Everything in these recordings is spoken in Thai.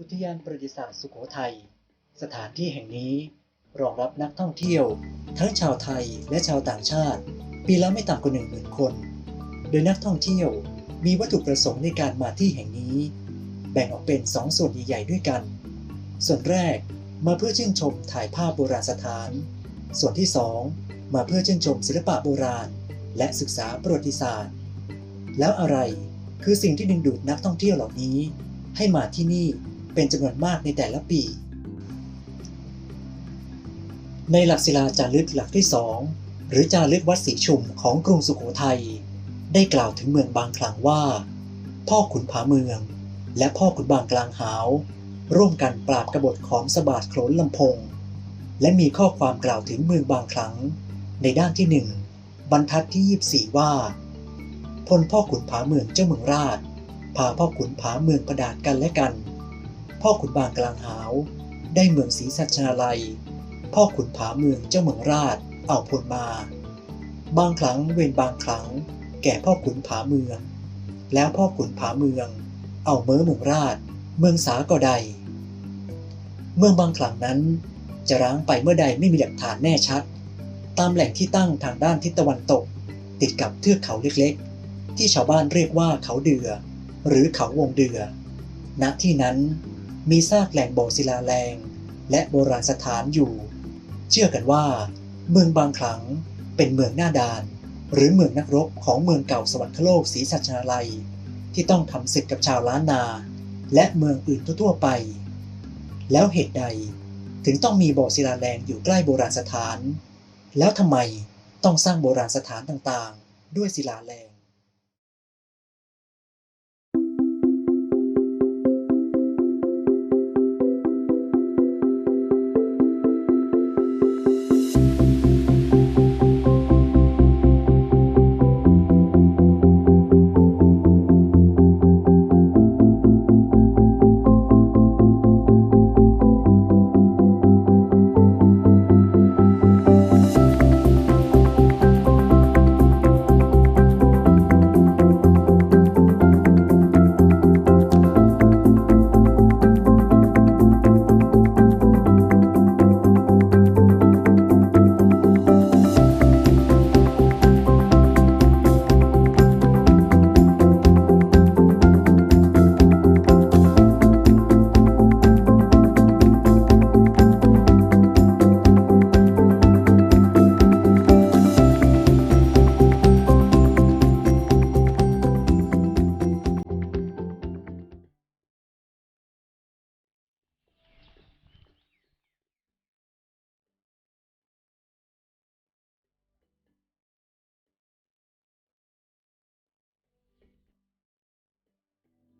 อุทยานประวัติศาสตร์สุโขทัย สถานที่แห่งนี้รองรับนักท่องเที่ยว ทั้งชาวไทยและชาวต่างชาติ ปีละไม่ต่ำกว่าหนึ่งหมื่นคน โดยนักท่องเที่ยวมีวัตถุประสงค์ในการมาที่แห่งนี้ แบ่งออกเป็นสองส่วนใหญ่ๆด้วยกัน ส่วนแรกมาเพื่อชื่นชมถ่ายภาพโบราณสถาน ส่วนที่สองมาเพื่อชื่นชมศิลปะโบราณ และศึกษาประวัติศาสตร์ แล้วอะไรคือสิ่งที่ดึงดูดนักท่องเที่ยวเหล่านี้ ให้มาที่นี่ เป็นจำนวนมากในแต่ละปี ในหลักศิลาจารึกหลักที่สองหรือจารึกวัดศรีชุมของกรุงสุโขทัยได้กล่าวถึงเมืองบางคลังว่า พ่อขุนผาเมือง และพ่อขุนบางกลางหาว ร่วมกันปราบกบฏของสบาดโขลนลำพง และมีข้อความกล่าวถึงเมืองบางคลังในด้านที่หนึ่งบรรทัดที่ 24 ว่า พลพ่อขุนผาเมืองเจ้าเมืองราช พาพ่อขุนผาเมืองประดาดกันและกัน พ่อขุนบางกลางหาว ได้เมืองศรีสัชนาลัย พ่อขุนผาเมืองเจ้าเมืองราชเอาผลมา บางครั้งเว้นบางครั้ง แก่พ่อขุนผาเมือง แล้วพ่อขุนผาเมือง เอาเมืองเมืองราช เมืองสาก็ใด เมืองบางครั้งนั้น จะร้างไปเมื่อใดไม่มีหลักฐานแน่ชัด ตามแหล่งที่ตั้งทางด้านทิศตะวันตก ติดกับเทือกเขาเล็กๆ ที่ชาวบ้านเรียกว่าเขาเดือ หรือเขาวงเดือณที่นั้น มีซากแหล่งโบศิลาแรง และโบราณสถานอยู่ เชื่อกันว่า เมืองบางครั้งเป็นเมืองหน้าด่าน หรือเมืองนักรบของเมืองเก่าสวรรคโลกศรีสัชนาลัย ที่ต้องทำศึกกับชาวล้านนา และเมืองอื่นทั่วๆไป แล้วเหตุใดถึงต้องมีโบศิลาแรงอยู่ใกล้โบราณสถาน แล้วทำไมต้องสร้างโบราณสถานต่างๆ ด้วยศิลาแรง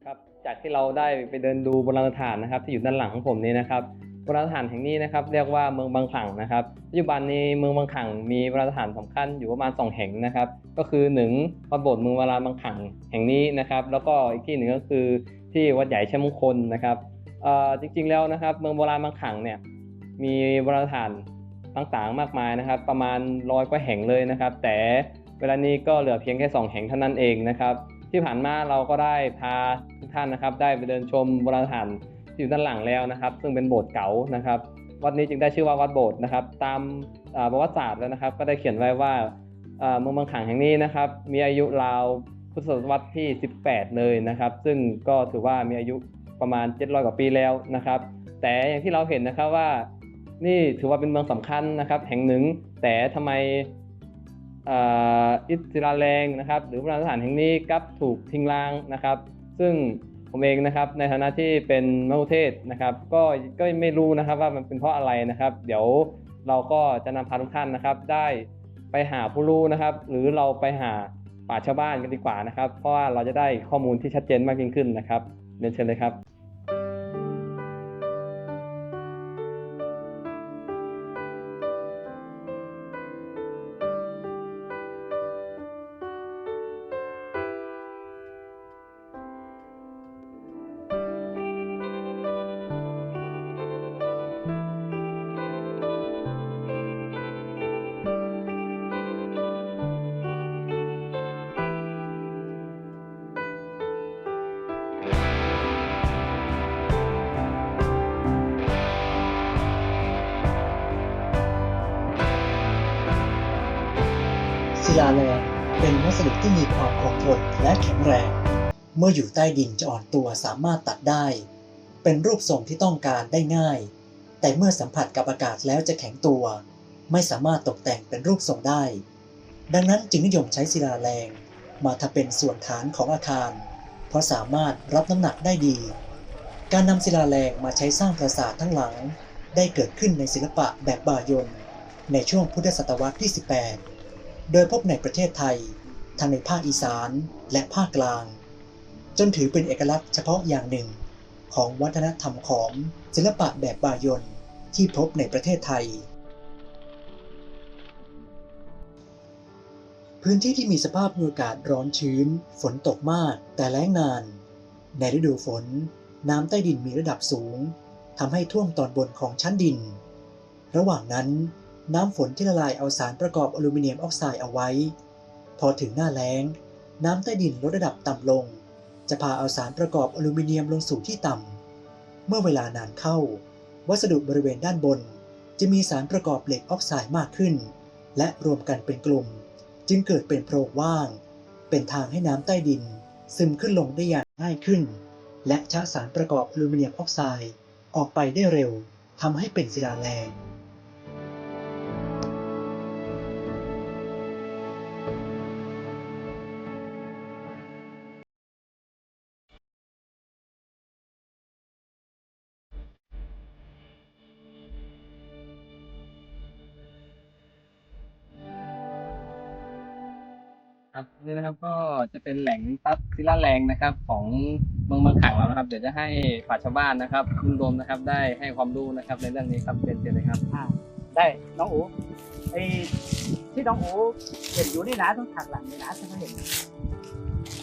ครับจากที่เราได้ไปเดินดูโบราณสถานนะครับ ที่อยู่ด้านหลังของผมนี้นะครับโบราณสถานแห่งนี้นะครับเรียกว่าเมืองบางขังนะครับปัจจุบันนี้เมืองบางขังมีโบราณสถานสำคัญอยู่ประมาณ 2 แห่งนะครับ ก็คือหนึ่งวัดโบสถ์เมืองโบราณบางขังแห่งนี้นะครับ แล้วก็อีกที่หนึ่งก็คือที่วัดใหญ่ชัยมงคลนะครับจริงๆแล้วนะครับ เมืองโบราณบางขังเนี่ยมีโบราณสถานต่างๆมากมายนะครับ ประมาณร้อยกว่าแห่งเลยนะครับ แต่เวลานี้ก็เหลือเพียงแค่สองแห่งเท่านั้นเองนะครับ ที่ผ่านมาเราก็ได้พาทุกท่านนะครับ ได้ไปเดินชมโบราณสถานที่อยู่ด้านหลังแล้วนะครับ ซึ่งเป็นโบสถ์เก่านะครับ วัดนี้จึงได้ชื่อว่าวัดโบสถ์นะครับ ตามประวัติศาสตร์แล้วนะครับ ก็ได้เขียนไว้ว่าเมืองบางขังแห่งนี้นะครับ มีอายุราวพุทธศตวรรษที่ 18 เลยนะครับ ซึ่งก็ถือว่ามีอายุประมาณ 700 กว่าปีแล้วนะครับ แต่อย่างที่เราเห็นนะครับว่านี่ถือว่าเป็นเมืองสำคัญนะครับ แห่งหนึ่งแต่ทำไม อิสราแรงนะครับหรือโบราณสถานแห่งนี้กับถูกทิ้งร้างนะครับ ซึ่งผมเองนะครับในฐานะที่เป็นมะคุเทศก์นะครับก็ก็ไม่รู้นะครับว่ามันเป็นเพราะอะไรนะครับ เดี๋ยวเราก็จะนำพาทุกท่านนะครับ ได้ไปหาผู้รู้นะครับ หรือเราไปหาป่าชญ์ชาวบ้านกันดีกว่านะครับ เพราะว่าเราจะได้ข้อมูลที่ชัดเจนมากยิ่งขึ้นนะครับเรียนเชิญเลยครับ ลาแรงเป็นวัสดุที่มีความคงทนและแข็งแรง เมื่ออยู่ใต้ดินจะอ่อนตัวสามารถตัดได้ เป็นรูปทรงที่ต้องการได้ง่าย แต่เมื่อสัมผัสกับอากาศแล้วจะแข็งตัว ไม่สามารถตกแต่งเป็นรูปทรงได้ ดังนั้นจึงนิยมใช้ศิลาแรง มาทำเป็นส่วนฐานของอาคาร เพราะสามารถรับน้ำหนักได้ดี การนำศิลาแรงมาใช้สร้างปราสาททั้งหลัง ได้เกิดขึ้นในศิลปะแบบบายนในช่วงพุทธศตวรรษที่ 18 โดยพบในประเทศไทยทั้งในภาคอีสานและภาคกลาง จนถือเป็นเอกลักษณ์เฉพาะอย่างหนึ่ง ของวัฒนธรรมของศิลปะแบบบายนที่พบในประเทศไทย พื้นที่ที่มีสภาพอากาศร้อนชื้น ฝนตกมากแต่แล้งนาน ในฤดูฝน น้ำใต้ดินมีระดับสูงทำให้ท่วมตอนบนของชั้นดิน ระหว่างนั้น น้ำฝนที่ละลายเอาสารประกอบอลูมิเนียมออกไซด์เอาไว้ พอถึงหน้าแล้ง น้ำใต้ดินลดระดับต่ำลง จะพาเอาสารประกอบอลูมิเนียมลงสู่ที่ต่ำ เมื่อเวลานานเข้า วัสดุบริเวณด้านบน จะมีสารประกอบเหล็กออกไซด์มากขึ้น และรวมกันเป็นกลุ่ม จึงเกิดเป็นโพรงว่าง เป็นทางให้น้ำใต้ดิน ซึมขึ้นลงได้อย่างง่ายขึ้น และชะสารประกอบอลูมิเนียมออกไซด์ออกไปได้เร็วทำให้เป็นศิลาแรง เป็นแหล่งทรัพย์ศิลาแรงนะครับ ของเมืองบางขังเรานะครับ เดี๋ยวจะให้ปราชาวบ้านนะครับคุณโดมนะครับ ได้ให้ความรู้นะครับในเรื่องนี้ครับเป็นเชิญเลยครับอ่าได้น้องอูไอ้ที่น้องอูเห็นอยู่นี่นะต้องถักหลังนี่นะฉันก็เห็น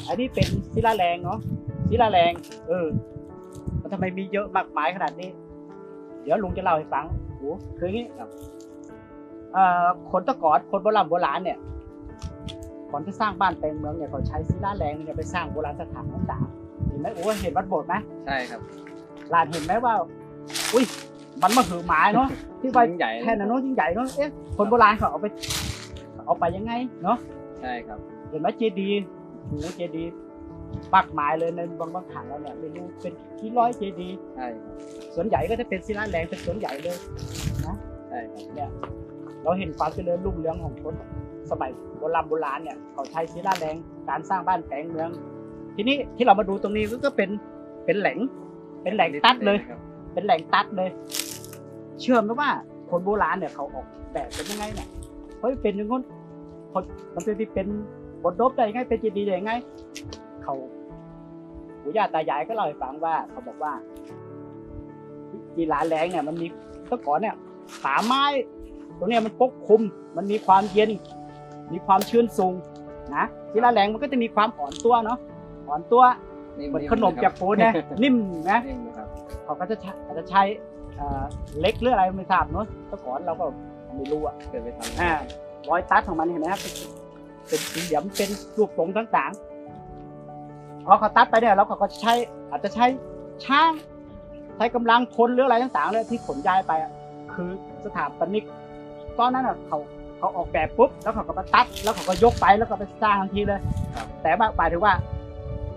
อันนี้เป็นศิลาแรงเนาะศิลาแรง เออ มันทำไมมีเยอะมากมายขนาดนี้ เดี๋ยวลุงจะเล่าให้ฟังโอ้คืออย่างนี้ครับเอ่อคนตะกอนคนโบราณโบราณเนี่ย ก่อนที่สร้างบ้านแปลงเมืองเนี่ยเขาใช้ศิลาแรงเนี่ยไปสร้างโบราณสถานต่างๆเห็นไหมโอ้เห็นวัดโบสถ์ไหมใช่ครับหลานเห็นไหมว่า อุ้ยมันมาหือหมายเนาะที่ไปยิ่งใหญ่แค่นั้นเนาะยิ่งใหญ่เนาะเอ๊ะคนโบราณเขาเอาไป เอาไปยังไงเนาะใช่ครับ เห็นไหมเจดีย์โอ้โหเจดีย์มากมายเลยในบางบางถังเราเนี่ยไม่รู้เป็นกี่ร้อยเจดีย์ใช่ครับส่วนใหญ่ก็จะเป็นศิลาแรงเป็นส่วนใหญ่เลยใช่ครับเนี่ย เราเห็นความเจริญรุ่งเรืองของคนสมัยโบราณโบราณเนี่ยเขาใช้ศิลาแรงการสร้างบ้านแปลงเมือง ทีนี้ที่เรามาดูตรงนี้ก็เป็นเป็นแหล่งเป็นแหล่งตัดเลย เป็นแหล่งตัดเลย เชื่อไหมว่าคนโบราณเนี่ยเขาออกแบบเป็นยังไงเนี่ยเฮ้ยเป็นย่างงี้นคนมันจะเป็นบทดบได้ยังไงเป็นเจดีย์ได้ยังไง เขาปู่ย่าตายายก็เล่าให้ฟังว่า เขาบอกว่าจีหลาแรงเนี่ยมันมีเมื่อก่อนเนี่ยขาไม้ ตรงเนี้ยมันปกคลุมมันมีความเย็น มีความชื้นสูงนะจีหลาแรงมันก็จะมีความอ่อนตัวเนาะอ่อนตัวเหมือนขนมจากปูนเนี่ยนิ่มนะนิ่มนะครับเขาก็จะใช้อาจจะใช้เอ่อเหล็กหรืออะไรไม่ทราบเนอะเมื่อก่อนเราก็ไม่รู้อะเกิดไปทำอ่ารอยตัดของมันเห็นไหมครับเป็นเป็นสี่เหลี่ยมเป็นรูปทรงต่างๆพอเขาตัดไปเนี่ยเราก็ใช้อาจจะใช้ช่างใช้กำลังคนหรืออะไรต่างๆเลยที่ขนย้ายไปอะคือสถาปนิก ตอนนั้นอะเขาเขาออกแบบปุ๊บแล้วเขาก็มาตัด แล้วเขาก็ยกไปแล้วก็ไปสร้างทันทีเลยแต่ว่าหมายถึงว่า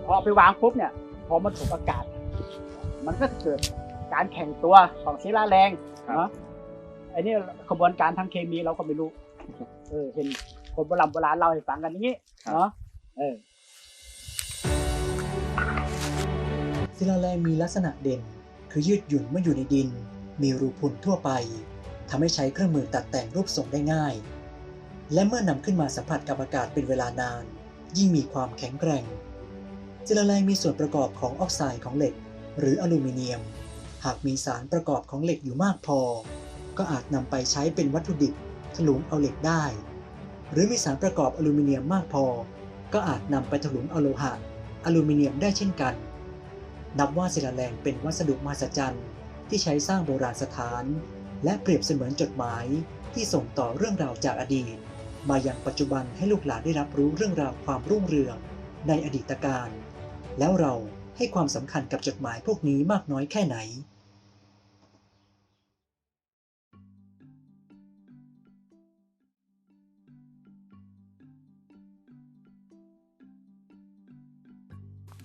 พอเอาไปวางปุ๊บเนี่ย พอมันถูกอากาศ มันก็จะเกิดการแข่งตัวของศิลาแรงเนาะไอ้นี่ขบวนการทางเคมีเราก็ไม่รู้ เออ เห็นคนโบราณโบราณเล่าให้ฟังกันอย่างนี้เนาะเออ ศิลาแรงมีลักษณะเด่น คือยืดหยุ่นเมื่ออยู่ในดิน มีรูพุนทั่วไป ทำให้ใช้เครื่องมือตัดแต่งรูปทรงได้ง่าย และเมื่อนำขึ้นมาสัมผัสกับอากาศเป็นเวลานาน ยิ่งมีความแข็งแกร่งศิลาแรงมีส่วนประกอบของออกไซด์ของเหล็ก หรืออลูมิเนียม หากมีสารประกอบของเหล็กอยู่มากพอ ก็อาจนำไปใช้เป็นวัตถุดิบถลุงเอาเหล็กได้ หรือมีสารประกอบอลูมิเนียมมากพอ ก็อาจนำไปถลุงเอาโลหะอลูมิเนียมได้เช่นกัน นับว่าศิลาแรงเป็นวัสดุมหัศจรรย์ที่ใช้สร้างโบราณสถาน และเปรียบเสมือนจดหมายที่ส่งต่อเรื่องราวจากอดีต มายังปัจจุบันให้ลูกหลานได้รับรู้เรื่องราวความรุ่งเรืองในอดีตการ แล้วเราให้ความสำคัญกับจดหมายพวกนี้มากน้อยแค่ไหน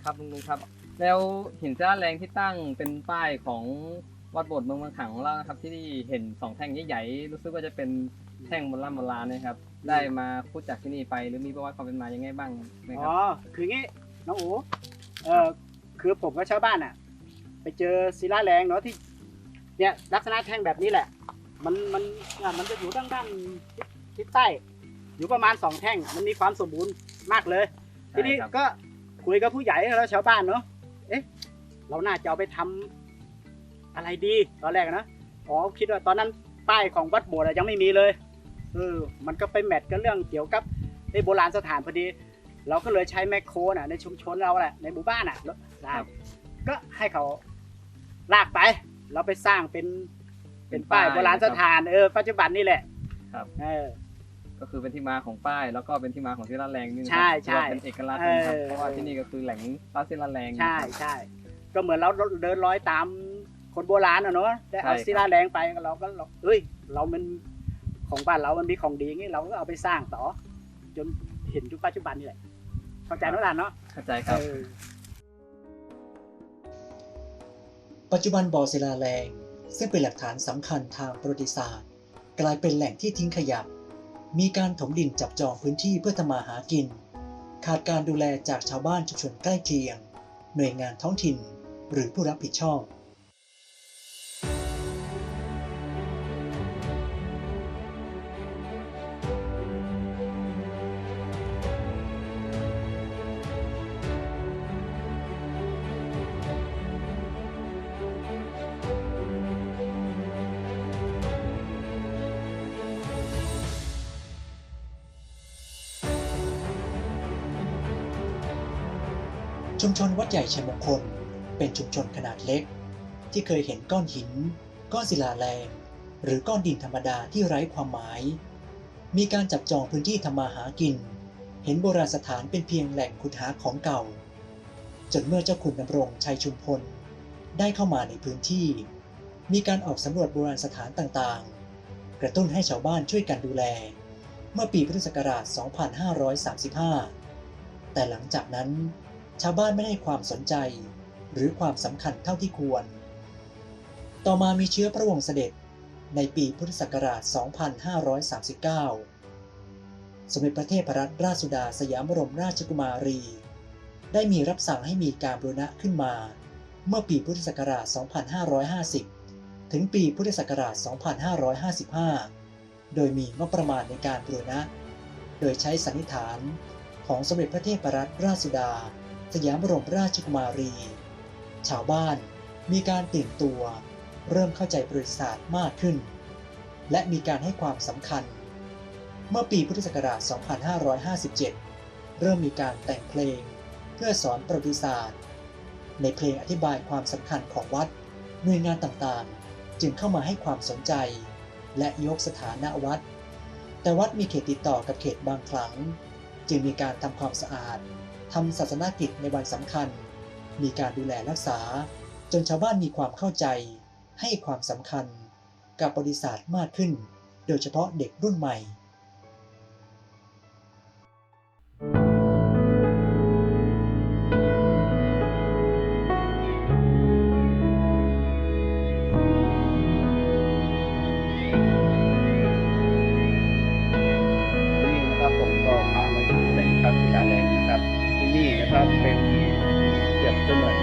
ครับลุงครับ แล้วเห็นจ้าแรงที่ตั้งเป็นป้ายของ วัดโบสถ์เมืองบางขังของเรานะครับที่เห็นสองแท่งใหญ่ๆรู้สึกว่าจะเป็นแท่งโบราณโบราณนะครับ ได้มาพูดจากที่นี่ไปหรือมีประวัติความเป็นมายังไงบ้างไหมคอ๋รัอบคืองี้น้องอูเออคือผมกับชาวบ้านอะ ไปเจอศิลาแรงเนาะที่ เนี่ยลักษณะแท่งแบบนี้แหละ มันมันอะมันจะอยู่ด้านด้านทิศทิศใต้ อยู่ประมาณสองแท่ง มันมีความสมบูรณ์มากเลย ทีนี้ใช่ครับก็คุยกับผู้ใหญ่แล้วชาวบ้านเนาะเอ๊ะเราน่าจะเอาไปทำ อะไรดีตอนแรกนะอ๋อคิดว่าตอนนั้นป้ายของวัดโบสถ์อะยังไม่มีเลยเออมันก็ไปแมทกันเรื่องเกี่ยวกับในโบราณสถานพอดี เราก็เลยใช้แมคโครน่ะในชุมชนเราแหละในหมู่บ้านอะลากก็ให้เขาลากไป เราไปสร้างเป็นเป็นป้ายโบราณสถานเออปัจจุบันนี่แหละ ครับเออก็คือเป็นที่มาของป้าย แล้วก็เป็นที่มาของศิลาแรงนี่นะใช่ครับใช่ถือว่าเป็นเอกลักษณ์นะครับเออเพราะว่าที่นี่ก็คือแหล่งพระศิลาแรงใช่นะครับใช่ก็เหมือนเราเดินร้อยตาม คนโบราณอะเนาะได้เอาใช่ครับศิลาแรงไปเราก็เราเอ้ย เรามันของบ้านเรามันมีของดีอย่างงี้เราก็เอาไปสร้างต่อ จนเห็นยุคปัจจุบันนี่แหละเข้าใจแล้วล่ะเนาะเข้าใจครับเออปัจจุบันบ่อศิลาแรง ซึ่งเป็นหลักฐานสำคัญทางประวัติศาสตร์ กลายเป็นแหล่งที่ทิ้งขยะมีการถมดินจับจองพื้นที่เพื่อทำมาหากิน ขาดการดูแลจากชาวบ้านชุมชนใกล้เคียง หน่วยงานท้องถิ่น หรือผู้รับผิดชอบ ชุมชนวัดใหญ่ชัยมงคล เป็นชุมชนขนาดเล็ก ที่เคยเห็นก้อนหิน ก้อนศิลาแรง หรือก้อนดินธรรมดาที่ไร้ความหมาย มีการจับจองพื้นที่ทำมาหากิน เห็นโบราณสถานเป็นเพียงแหล่งขุดหาของเก่า จนเมื่อเจ้าคุณดำรงชัยชุมพล ได้เข้ามาในพื้นที่ มีการออกสำรวจโบราณสถานต่างๆ กระตุ้นให้ชาวบ้านช่วยกันดูแล เมื่อปีพุทธศักราช 2535 แต่หลังจากนั้น ชาวบ้านไม่ได้ความสนใจ หรือความสำคัญเท่าที่ควร ต่อมามีเชื้อพระวงศ์เสด็จในปีพุทธศักราช 2539 สมเด็จพระเทพรัตนราชสุดาสยามบรมราชกุมารี ได้มีรับสั่งให้มีการบูรณะขึ้นมา เมื่อปีพุทธศักราช 2550 ถึงปีพุทธศักราช 2555 โดยมีงบประมาณในการบูรณะ โดยใช้สันนิษฐานของสมเด็จพระเทพรัตนราชสุดา สยามบรมราชกุมารี ชาวบ้านมีการตื่นตัว เริ่มเข้าใจประวัติศาสตร์มากขึ้น และมีการให้ความสำคัญ เมื่อปีพุทธศักราช 2557 เริ่มมีการแต่งเพลง เพื่อสอนประวัติศาสตร์ ในเพลงอธิบายความสำคัญของวัดหน่วยงานต่างๆ จึงเข้ามาให้ความสนใจ และยกสถานะวัด แต่วัดมีเขตติดต่อกับเขตบางครั้งจึงมีการทำความสะอาด ทำศาสนกิจในวันสำคัญ มีการดูแลรักษา จนชาวบ้านมีความเข้าใจ ให้ความสำคัญ กับประวัติศาสตร์มากขึ้น โดยเฉพาะเด็กรุ่นใหม่ ที่นี่นะครับเป็นเปรียบเสมือน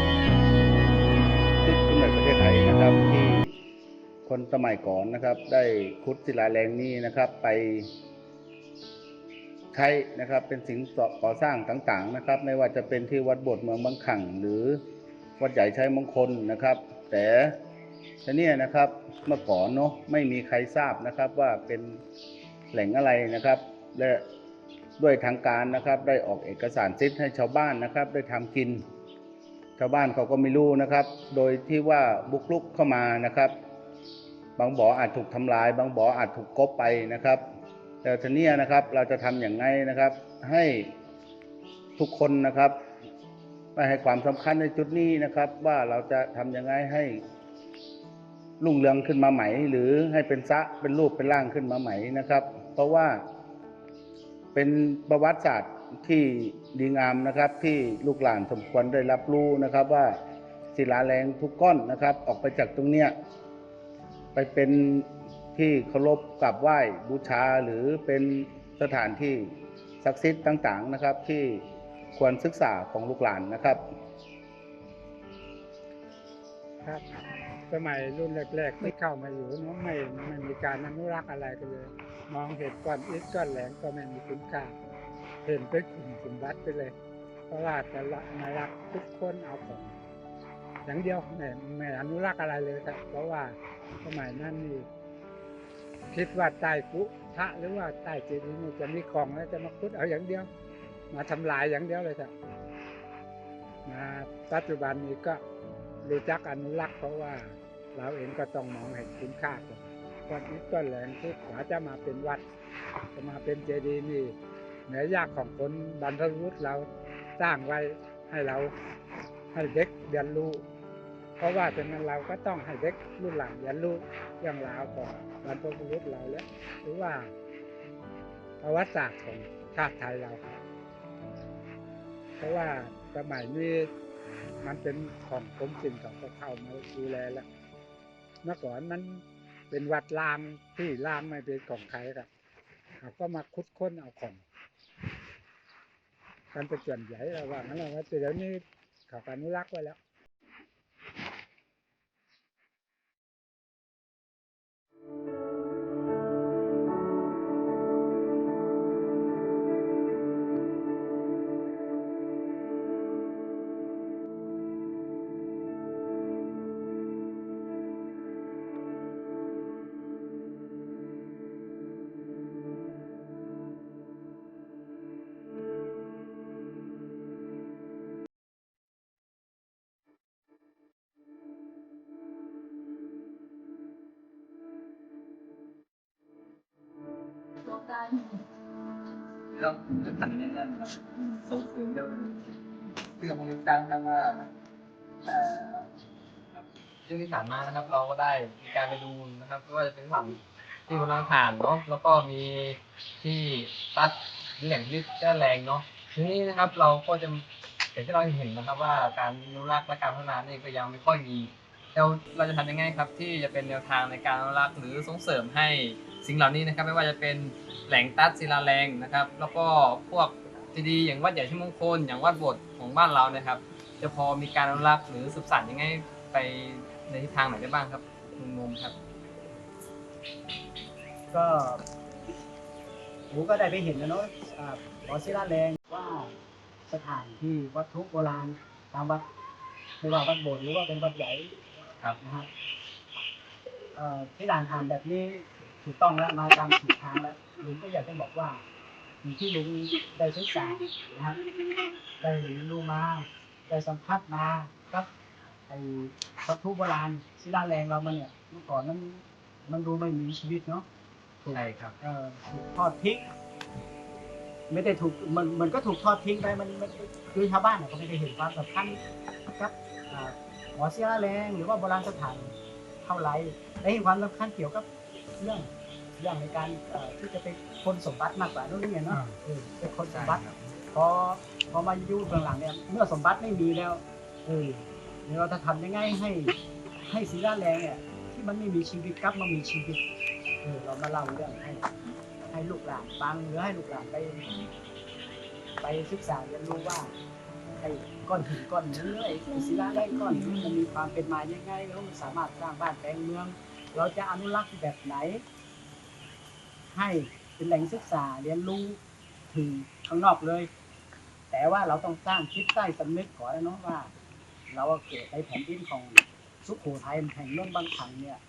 ที่กำเนิดประเทศไทยนะครับที่คนสมัยก่อนนะครับ ได้ขุดศิลาแรงนี้นะครับไปใช้นะครับเป็นสิ่งก่อสร้างต่างๆนะครับ ไม่ว่าจะเป็นที่วัดโบสถ์เมืองบางขังหรือวัดใหญ่ชัยมงคลนะครับ แต่ทีเนี้ยนะครับเมื่อก่อนเนาะไม่มีใครทราบนะครับว่าเป็นแหล่งอะไรนะครับ และ ด้วยทางการนะครับได้ออกเอกสารสิทธิ์ให้ชาวบ้านนะครับ ได้ทำกิน ชาวบ้านเขาก็ไม่รู้นะครับ โดยที่ว่าบุกลุกเข้ามานะครับ บางบ่ออาจถูกทำลาย บางบ่ออาจถูกกบไปนะครับ แต่ทีเนี้ยนะครับเราจะทำอย่างไงนะครับ ให้ทุกคนนะครับไปให้ความสำคัญในจุดนี้นะครับ ว่าเราจะทำยังไงให้รุ่งเรืองขึ้นมาใหม่ หรือให้เป็นซะเป็นรูปเป็นร่างขึ้นมาใหม่นะครับ เพราะว่า เป็นประวัติศาสตร์ที่ดีงามนะครับ ที่ลูกหลานสมควรได้รับรู้นะครับ ว่าศิลาแรงทุกก้อนนะครับ ออกไปจากตรงเนี้ยไปเป็นที่เคารพกราบไหว้บูชาหรือเป็นสถานที่ศักดิ์สิทธิ์ต่างๆนะครับ ที่ควรศึกษาของลูกหลานนะครับครับ สมัยรุ่นแรกๆที่เข้ามาอยู่เนาะไม่ไม่มีการอนุรักษ์อะไรกันเลย มองเห็นก้อนอิฐก้อนแหลงก็ไม่มีคุณค่าเห็นเป็นขุมสมบัติไปเลย เพราะว่าแต่ละนารักทุกคนเอาของอย่างเดียวไม่ไม่อนุรักษ์อะไรเลยครับ เพราะว่าสมัยนั้นนี่คิดว่าใต้กุพระหรือว่าใต้เจดีย์นี่จะมีของแล้วจะมาคุดเอาอย่างเดียว มาทำลายอย่างเดียวเลยครับมาปัจจุบันนี้ก็ รู้จักอนุรักษ์เพราะว่าเราเองก็ต้องมองเห็นคุณค่าของก้อนอิฐก้นแหลงที่กว่าจะมาเป็นวัดจะมาเป็นเจดีย์นี่เหนือยากของคนบรรพบุรุษเราสร้างไว้ให้เราให้เด็กเรียนรู้ เพราะว่าฉะนั้นเราก็ต้องให้เด็กรุ่นหลังเรียนรู้เรื่องราวของบรรพบุรุษเราแล้วหรือว่าประวัติศาสตร์ของชาติไทยเรา เพราะว่าสมัยนี้ มันเป็นของกรมศิลป์ของเขาเข้ามาดูแลแล้วเมื่อก่อนมันเป็นวัดลางที่ลางไม่เป็นของใครครับเขาก็มาคุดค้นเอาของกันเป็นส่วนใหญ่ระว่างั้นเราว่าแต่เดี๋ยวนี้เขาก็อนุรักษ์ไว้แล้ว เราจะตัดเนี่ยนะครับส่งเสริมเรื่องเรื่องของการทำมาเอ่องที่ผ่านมานะครับ เราก็ได้มีการไปดูนะครับไม่ว่าจะเป็นฝั่งที่พลังผ่านเนาะแล้วก็มีที่ตัดแหล่งที่แจ้แรงเนาะทีนี้นะครับเราก็จะอย่างที่เราเห็นนะครับ ว่าการอนุรักษ์และการพัฒนาเนี่ยก็ยังไม่ค่อยมี แล้วเราจะทำยังไงครับที่จะเป็นแนวทางในการอนุรักษ์หรือส่งเสริมให้สิ่งเหล่านี้นะครับ ไม่ว่าจะเป็นแหล่งตัดศิลาแรงนะครับ แล้วก็พวกที่ดีอย่างวัดใหญ่ชิมงคล อย่างวัดโบสถ์ของบ้านเรานะครับ จะพอมีการอนุรักษ์หรือสืบสานยังไงไปในทิศทางไหนได้บ้างครับคุณมุมครับ ก็ผมก็ได้ไปเห็นแล้วเนาะอ่าหอศิลาแรงว่าสถานที่วัตถุโบราณตามวัดไม่ว่าวัดโบสถ์หรือว่าเป็นวัดใหญ่ ครับนะฮะเอ่อที่ด่านทานแบบนี้ถูกต้องแล้วมาตามถูกทางแล้วลุงก็อยากจะบอกว่าสิ่งที่ลุงได้ศึกษานะฮะได้เรียนรู้มาได้สัมผัสมากับไอ้วัตถุโบราณศิลาแรงเรามันเนี่ยเมื่อก่อนนั้นมันดูไม่มีชีวิตเนาะใช่ครับเอ่อถูกทอดทิ้งไม่ได้ถูกมันมันก็ถูกทอดทิ้งไปมันมันคือชาวบ้านเนี่ยก็ไม่ได้เห็นความสำคัญกับ อ่าหอศิลาแรงหรือว่าโบราณสถานเท่าไหรได้เห็นความสำคัญเกี่ยวกับเรื่องเรื่องในการเอ่อที่จะไปคนสมบัติมากกว่านู่นนี่ไงเนาะอ่าเออเป็นคนสมบัติพอพอมาอยู่เบื้องหลังเนี่ยเมื่อสมบัติไม่มีแล้วเออเดี๋ยวเราจะทำยังไงให้ให้ศิลาแรงเนี่ยที่มันไม่มีชีวิตกลับมามีชีวิตเออเรามาเล่าเรื่องให้ให้ลูกหลานฟังหรือให้ลูกหลานไป ไปศึกษาเรียนรู้ว่าไอ้ ก้อนหินก้อนนี้ไอ้ศิลาแรงก้อนนี้มันมีความเป็นมายังไงแล้วมันสามารถสร้างบ้านแปลงเมือง เราจะอนุรักษ์แบบไหน ให้เป็นแหล่งศึกษาเรียนรู้ถึงข้างนอกเลย แต่ว่าเราต้องสร้างคิดใต้สำนึกก่อนนะเนาะว่า เราเกิดในแผ่นดินของสุโขทัยแห่งเมืองบางขังเนี่ย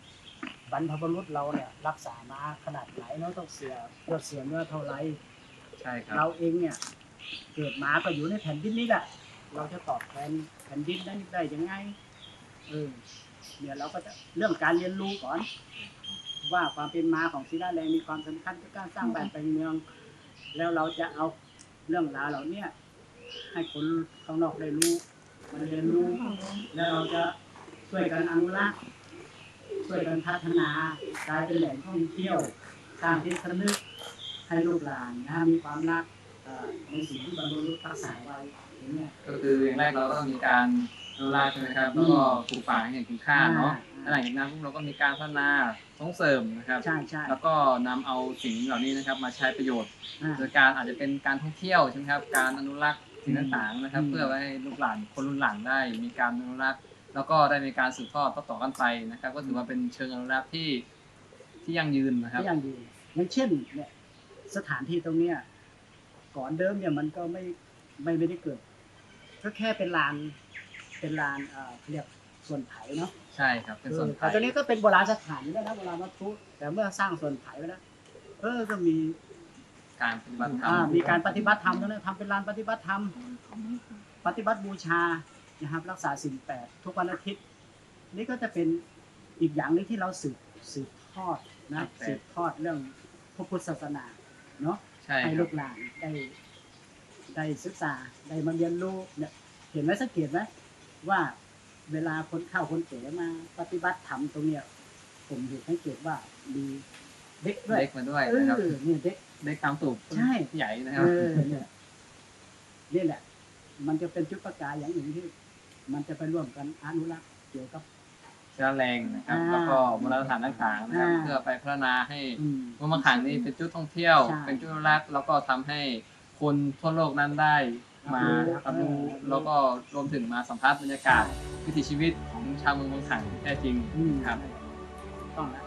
บรรพบุรุษเราเนี่ยรักษามาขนาดไหนเนาะต้องเสียเลือดเสียเนื้อเท่าไหรใช่ครัเราบเองเนี่ยเกิดมาก็อยู่ในแผ่นดินนี้แหละ เราจะตอบแทนแผ่นดินได้ได้ยังไงเออเนี่ยเราก็จะเรื่องการเรียนรู้ก่อน ว่าความเป็นมาของศิลาแรงมีความสำคัญกับการสร้างบ้านเป็นเมือง แล้วเราจะเอาเรื่องราวเหล่าเนี้ยให้คนข้างนอกได้รู้ มันเรียนรู้ แล้วเราจะช่วยกันอนุรักษ์ช่วยกันพัฒนากลายเป็นแหล่งท่องเที่ยวสร้างที่สนึกให้ลูกหลานนะมีความรักอ่าในสิ่งที่บรรพบุรักษาไว้ ก็คืออย่างแรกเราก็ต้องมีการอนุรักษ์ใช่ไหมครับแล้วก็ปลูกป่าให้เห็นคุณค่าเนาะอ่าแล้วหลังจากนั้นพวกเราก็มีการพัฒนาส่งเสริมนะครับใช่ใช่แล้วก็นำเอาสิ่งเหล่านี้นะครับมาใช้ประโยชน์อ่าโดยการอาจจะเป็นการท่องเที่ยวใช่ไหมครับการอนุรักษ์สิ่งต่างๆนะครับอืมเพื่อไว้ให้ลูกหลานคนรุ่นหลังได้ มีการอนุรักษ์ แล้วก็ได้มีการสืบทอดต่อๆกันไปนะครับ ก็ถือว่าเป็นเชิงอนุรักษ์ที่ที่ยั่งยืนนะครับที่ยังดีอย่างเช่นเนี่ยสถานที่ตรงเนี้ยก่อนเดิมเนี่ยมันก็ไม่ไม่ไม่ได้เกิด ก็แค่เป็นลาน เป็นลานเอ่อเขาเรียกส่วนไผ่เนาะใช่ครับ เป็นส่วนเออไทแต่ยตอนนี้ก็เป็นโบราณสถานอยู่แล้วนะโบราณวัตถุแต่เมื่อสร้างส่วนไผ่ไว้แล้วเออก็มีการปฏิบัติธรรอ่ามมีการปฏิบัติธรรมตรงนี้ทำเป็นลานปฏิบัติธรรมปฏิบัติบูชานะครับ รักษาสิ่งแปดทุกวันอาทิตย์ นี่ก็จะเป็นอีกอย่างหนึงที่เราสืบสืบทอดนะสืบทอดเรื่องพระพุทธศาสนาเนาะใช่ให้ครัลูบกหลานได้ ได้ศึกษาได้มาเรียนรู้เนี่ยเห็นไหมสังเกตไหมว่าเวลาคนเข้าคนแก่มาปฏิบัติธรรมตรงเนี้ยผมเห็นสังเกตว่ามีเด็กด้วยเล็กมาด้วยเอนะครับอเนี่ยเด็กเล็กตามตูบใช่ใหญ่นะครับเออเนี่ยนี่แหละ มันจะเป็นจุดประกายอย่างหนึ่งที่ มันจะไปร่วมกันอนุรักษ์เกี่ยวกับเชื้อแรงนะครับอ่าแล้วก็โบราณสถานต่างๆนะครับอ่าเพื่อไปพัฒนาให้อืมเมืองบางขังนี่เป็นจุดท่องเที่ยวใช่เป็นจุดอนุรักษ์แล้วก็ทำให้ คนทั่วโลกนั้นได้มารัรับบรู้รู้แล้วก็รวมถึงมาสัมผัสบรรยากาศวิถีชีวิตของชาวเมืองบางขังที่แท้จริงอืมครับต้องนะ